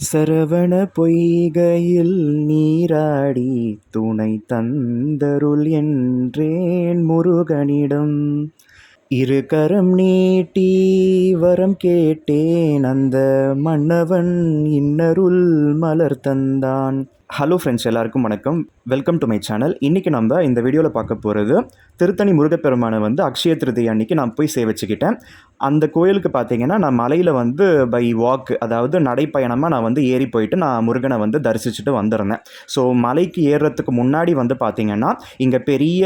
சரவண பொய்கையில் நீராடி துணை தந்தருள் என்றேன் முருகனிடம். இரு கரம் நீட்டி வரம் கேட்டேன் அந்த மன்னவன் இன்னருள் மலர் தந்தான். ஹலோ ஃப்ரெண்ட்ஸ் எல்லாருக்கும் வணக்கம். வெல்கம் டு மை சேனல் இன்றைக்கி நம்ம இந்த வீடியோவில் பார்க்க போகிறது திருத்தணி முருகப்பெருமானை வந்து அக்ஷய திருதி அன்னைக்கு நான் போய் சேவிச்சுக்கிட்டேன் அந்த கோயிலுக்கு பார்த்தீங்கன்னா நான் மலையில் வந்து பை வாக் அதாவது நடைப்பயணமாக நான் வந்து ஏறி போயிட்டு நான் முருகனை வந்து தரிசிச்சுட்டு வந்திருந்தேன். ஸோ மலைக்கு ஏறுறதுக்கு முன்னாடி வந்து பார்த்திங்கன்னா இங்கே பெரிய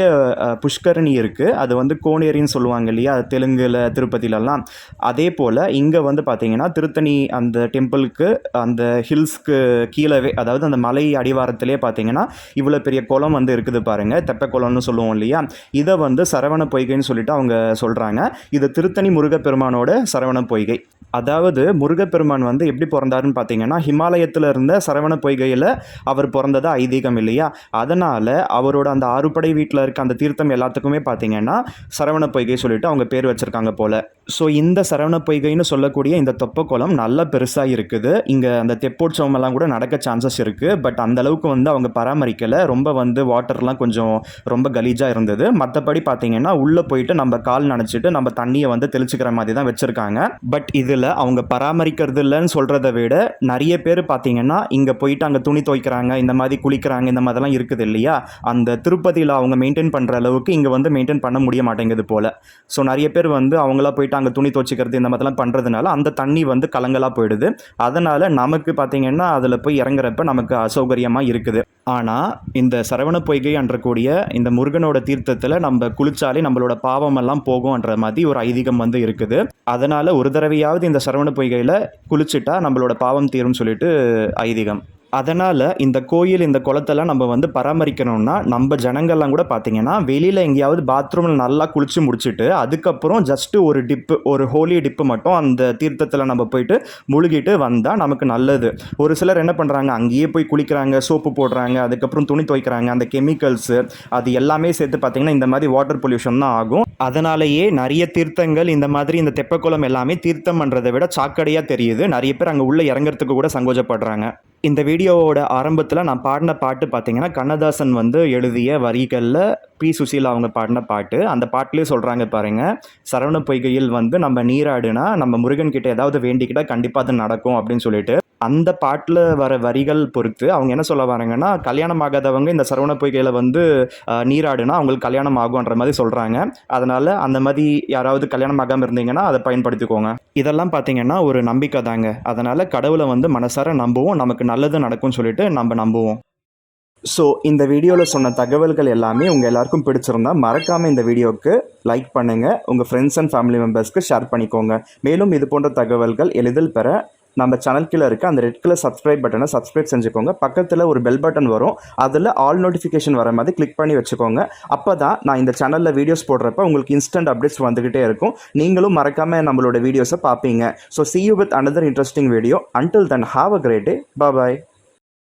புஷ்கரணி இருக்குது அது வந்து கோனேரின்னு சொல்லுவாங்க இல்லையா தெலுங்கில் திருப்பதிலெல்லாம் அதே போல் இங்கே வந்து பார்த்திங்கன்னா திருத்தணி அந்த டெம்பிளுக்கு அந்த ஹில்ஸ்க்கு கீழவே அதாவது அந்த மலை அடிவாரத்திலே பார்த்தீங்கன்னா இவ்வளோ பெரிய குளம் வந்து இருக்குது பாருங்கள் தெப்ப குளம்னு சொல்லுவோம் இல்லையா? இதை வந்து சரவண பொய்கைன்னு சொல்லிட்டு அவங்க சொல்கிறாங்க இது திருத்தணி முருகப்பெருமானோட சரவண பொய்கை. அதாவது முருகப்பெருமான் வந்து எப்படி பிறந்தாருன்னு பார்த்தீங்கன்னா ஹிமாலயத்தில் இருந்த சரவண பொய்கையில் அவர் பிறந்ததா ஐதீகம் இல்லையா? அதனால் அவரோட அந்த ஆறுபடை வீட்டில் இருக்க அந்த தீர்த்தம் எல்லாத்துக்குமே பார்த்தீங்கன்னா சரவண பொய்கை சொல்லிட்டு அவங்க பேர் வச்சுருக்காங்க போல். ஸோ இந்த சரவண பொய்கைன்னு சொல்லக்கூடிய இந்த தொப்பக்குளம் நல்லா பெருசாக இருக்குது. இங்கே அந்த தெப்போற்சவம் எல்லாம் கூட நடக்க சான்சஸ் இருக்குது பட் அந்த அளவுக்கு வந்து அவங்க பராமரிக்கலை. ரொம்ப வந்து வாட்டர்லாம் கொஞ்சம் ரொம்ப கலீஜாக இருந்தது. மற்றபடி பார்த்தீங்கன்னா உள்ளே போயிட்டு நம்ம கால் நனைச்சிட்டு நம்ம தண்ணியை வந்து தெளிச்சுக்கிற மாதிரி தான் வச்சுருக்காங்க. பட் இதில் அவங்க பராமரிக்கிறது இல்லைன்னு சொல்கிறத விட நிறைய பேர் பார்த்தீங்கன்னா இங்கே போயிட்டு அங்கே துணி துவைக்கிறாங்க இந்த மாதிரி குளிக்கிறாங்க இந்த மாதிரிலாம் இருக்குது இல்லையா? அந்த திருப்பதியில் அவங்க மெயின்டைன் பண்ணுற அளவுக்கு இங்கே வந்து மெயின்டைன் பண்ண முடிய மாட்டேங்குது போல். ஸோ நிறைய பேர் வந்து அவங்களா போயிட்டு அங்கே துணி துவைச்சிக்கிறது இந்த மாதிரிலாம் பண்ணுறதுனால அந்த தண்ணி வந்து கலங்கலாக போயிடுது. அதனால் நமக்கு பார்த்திங்கன்னா அதில் போய் இறங்குறப்ப நமக்கு அசௌகரியமாக இருக்குது. ஆனால் இந்த சரவண பொய்கை அன்றக்கூடிய இந்த முருகனோட தீர்த்தத்தில் நம்ம குளிச்சாலே நம்மளோட பாவமெல்லாம் போகும்ன்ற மாதிரி ஒரு ஐதீகம் வந்து இருக்குது. அதனால் ஒரு தடவையாவது இந்த சரவண பொய்கையில் குளிச்சுட்டா நம்மளோட பாவம் தீரும்னு சொல்லிட்டு ஐதீகம். அதனால் இந்த கோயில் இந்த குளத்தெல்லாம் நம்ம வந்து பராமரிக்கணும்னா நம்ம ஜனங்கள்லாம் கூட பார்த்தீங்கன்னா வெளியில் எங்கேயாவது பாத்ரூமில் நல்லா குளிச்சு முடிச்சுட்டு அதுக்கப்புறம் ஜஸ்ட்டு ஒரு டிப்பு ஒரு ஹோலி டிப்பு மட்டும் அந்த தீர்த்தத்தில் நம்ம போயிட்டு முழுகிட்டு வந்தால் நமக்கு நல்லது. ஒரு சிலர் என்ன பண்ணுறாங்க அங்கேயே போய் குளிக்கிறாங்க சோப்பு போடுறாங்க அதுக்கப்புறம் துணி துவைக்கிறாங்க அந்த கெமிக்கல்ஸு அது எல்லாமே சேர்த்து பார்த்தீங்கன்னா இந்த மாதிரி வாட்டர் பொல்யூஷன் தான் ஆகும். அதனாலேயே நிறைய தீர்த்தங்கள் இந்த மாதிரி இந்த தெப்பக்குளம் எல்லாமே தீர்த்தம் பண்ணுறதை விட சாக்கடையாக தெரியுது. நிறைய பேர் அங்கே உள்ளே இறங்குறதுக்கு கூட சங்கோஜப்படுறாங்க. இந்த வீடியோவோட ஆரம்பத்தில் நான் பாடின பாட்டு பார்த்தீங்கன்னா கண்ணதாசன் வந்து எழுதிய வரிகளில் பி. சுசீலா அவங்க பாடின பாட்டு. அந்த பாட்டிலே சொல்கிறாங்க பாருங்கள் சரவண பொய்கையில் வந்து நம்ம நீராடுனா நம்ம முருகன் கிட்ட ஏதாவது வேண்டிக்கிட்டால் கண்டிப்பாக அது நடக்கும் அப்படின்னு சொல்லிட்டு. அந்த பாட்டில் வர வரிகள் பொறுத்து அவங்க என்ன சொல்ல வராங்கன்னா கல்யாணம் ஆகாதவங்க இந்த சரவண பொய்கையில் வந்து நீராடுனா அவங்களுக்கு கல்யாணம் ஆகுன்ற மாதிரி சொல்கிறாங்க அதனால் அந்த மாதிரி யாராவது கல்யாணம் ஆகாமல் இருந்தீங்கன்னா அதை பயன்படுத்திக்கோங்க. இதெல்லாம் பார்த்தீங்கன்னா ஒரு நம்பிக்கை தாங்க அதனால் கடவுளை வந்து மனசார நம்புவோம். நமக்கு நல்லது நடக்கும்னு சொல்லிட்டு நம்ம நம்புவோம். ஸோ இந்த வீடியோவில் சொன்ன தகவல்கள் எல்லாமே உங்கள் எல்லாருக்கும் பிடிச்சிருந்தா மறக்காமல் இந்த வீடியோவுக்கு லைக் பண்ணுங்கள் உங்கள் ஃப்ரெண்ட்ஸ் அண்ட் ஃபேமிலி மெம்பர்ஸ்க்கு ஷேர் பண்ணிக்கோங்க. மேலும் இது போன்ற தகவல்கள் எளிதில் பெற நம்ம சேனல் கீழே இருக்க அந்த ரெட் கலர் சப்ஸ்கிரைப் பட்டனை சப்ஸ்கிரைப் செஞ்சுக்கோங்க. பக்கத்தில் ஒரு பெல் பட்டன் வரும். அதில் ஆல் நோட்டிஃபிகேஷன் வர மாதிரி கிளிக் பண்ணி வச்சுக்கோங்க. அப்போ தான் நான் இந்த சேனலில் வீடியோஸ் போடுறப்ப உங்களுக்கு இன்ஸ்டன்ட் அப்டேட்ஸ் வந்துக்கிட்டே இருக்கும். நீங்களும் மறக்காமல் நம்மளோட வீடியோஸை பார்ப்பீங்க. So see you with another interesting video until then have a great day bye